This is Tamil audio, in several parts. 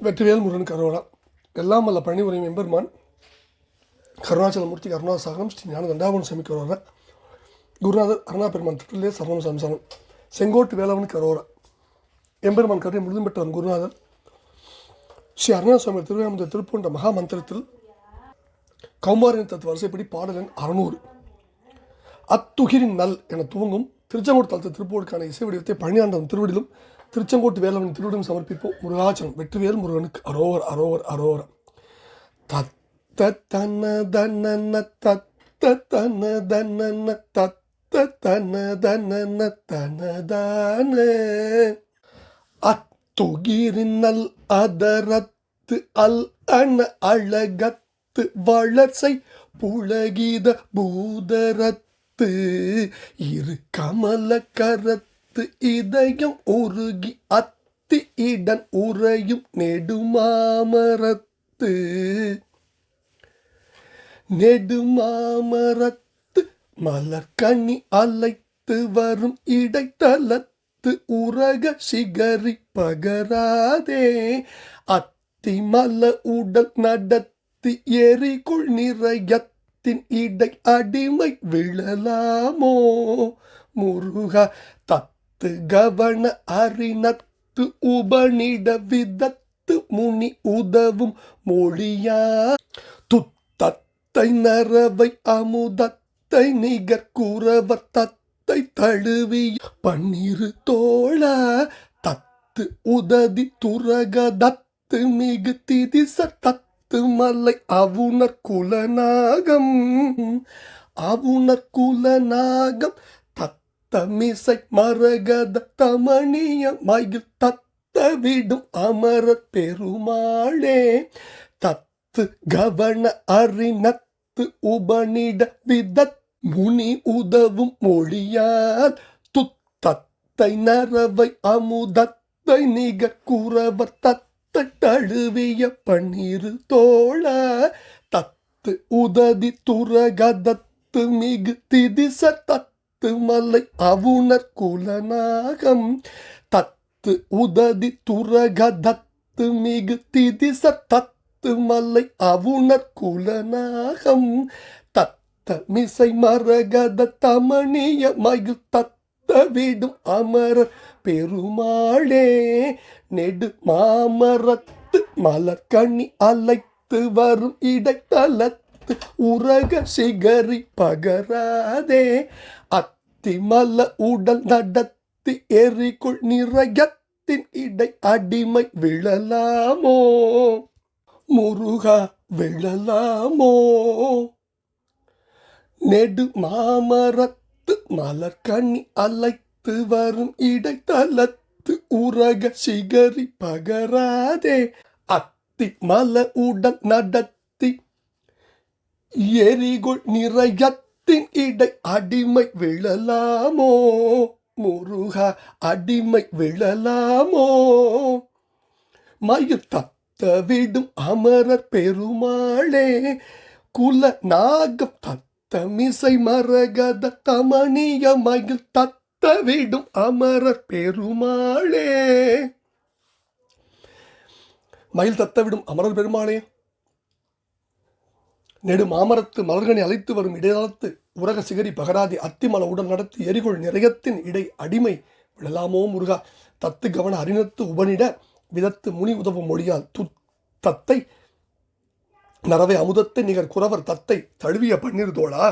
வெற்றிவேல் முருகன் கரோடா எல்லாம் அல்ல பழனி உரையும் எம்பெருமான் கருணாச்சலமூர்த்தி கருணாசாகரம் ஸ்ரீ ஞான தண்டாபன் சாமி கரோரா குருநாதர் அருணா பெருமான் திருட்டிலே சரணம் சம்சாரம். செங்கோட்டு வேலவன் கரோரா எம்பெருமான் கருணை முழுதும் பெற்றவன் குருநாதர். ஸ்ரீ அருணாசுவாமி திருவேமந்த திருப்பூண்ட மகா மந்திரத்தில் கௌமாரின் தத்து வரிசைப்படி பாடலன் அறநூறு. அத்துகிரின் நல் என துவங்கும் திருச்செங்கோடு தளத்து திருப்பூருக்கான இசை வடிவத்தை பழனியாண்டவன் திருவடிலும் திருச்செங்கோட்டு வேலவன் திருவடிலும் சமர்ப்பிப்போம். முருகாச்சலம் வெற்றிவேல் முருகனுக்கு அரோவர் அரோவர் அரோவர் தத்த தன தன தத்த தன தன தத்த தன தன. தனதான அத்துகிரினல் அதரத்து அல் அண அழகத்து வளர்சை புலகித பூதரத்து. இரு கமல கரத்து அத்து இதயம் உருகி அத்தி இடன் உறையும் நெடுமாமரத்து. நெடுமாமரத்து மலர்கனி அலைத்து வரும் இடைத்தலத்து உரக சிகரி பகராதே. அத்தி மல உடல் நடத்தி எரிக்குள் நிறையத்தின் இடை அடிமை விழலாமோ. முருகா தத்து கவன அறிநத்து உபனிட விதத்து முனி உதவும் மொழியா? துத்தத்தை நரவை அமுதத்தை நிகர் குறவர் தத்தை தழுவி பன்னிரு தோழ தத்து உததி துரக தத்து மிகு திதிச தத்து மலை அவுணர் குலநாகம். அவுணர் குலநாகம் தமிசை மரகத தமணிய மயில் தத்தவிடும் அமர பெருமாளே. தத்து கவன அறிநத்து உபனிட விதத் முனி உதவும் மொழியால் துத்தத்தை நரவை அமுதத்தை நிக குறவர் தத்தை தழுவிய பன்னிரு தோழ. தத்து உததி துரகதத்து மிகு திதிச தத்து மலை அவுணர் குலநாகம் தத்து உததி துரக தத்து மிகு திதிச தத்து மலை அவுணர் குலநாகம் தத்த மிசை மரகத தமணிய மயில் தத்த விடும் அமரர் பெருமாளே நெடு மாமரத்து மலர்கனி அலைத்து வரும் இடைத்தலத்து உரக சிகரி பகராதே நடத்தி அத்திமல உடல் நடத்தி எரிக்குள் நிறையத்தின் இடை அடிமை விழலாமோ? முருகா விழலாமோ? நெடு மாமரத்து மலர்கண்ணி அலைத்து வரும் இடைத்தலத்து உரக சிகரி பகராதே. அத்தி மல உடல் நடத்தி எரிகுள் முகத்தின் இடை அடிமை விழலாமோ? முருகா அடிமை விழலாமோ? மயு தத்த விடும் அமரர் பெருமாளே குல நாகம் தத்தமிசை மரகத தமணிய மயில் தத்த விடும் அமரர் பெருமாளே. மயில் தத்தவிடும் அமரர் பெருமாளே நெடு மாமரத்து மலர்கனி அழைத்து வரும் இடையாளத்து உரக சிகரி பகராதி அத்திமல உடன் நடத்தி எரிகொள் நிறையத்தின் இடை அடிமை விழலாமோ முருகா? தத்து கவன அறிநத்து உபனிட விதத்து முனி உதவும் மொழியால் து தத்தை நரவை அமுதத்தை நிகர் குறவர் தத்தை தழுவிய பன்னீர் தோழா?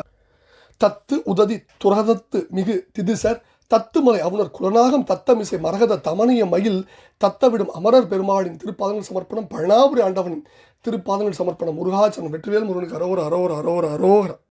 தத்து உததி துரதத்து மிகு திதிசர் தத்துமலை அவுணர் குலநாகம் தத்தமிசை மரகத தமணிய மயில் தத்தவிடும் அமரர் பெருமாளின் திருப்பாதங்கள் சமர்ப்பணம் பழனாபுரி ஆண்டவனின் திருப்பாதங்கள் சமர்ப்பணம் முருகாச்சனம் வெற்றிவேல் முருகனுக்கு அரோர் அரோர் அரோர் அரோகர.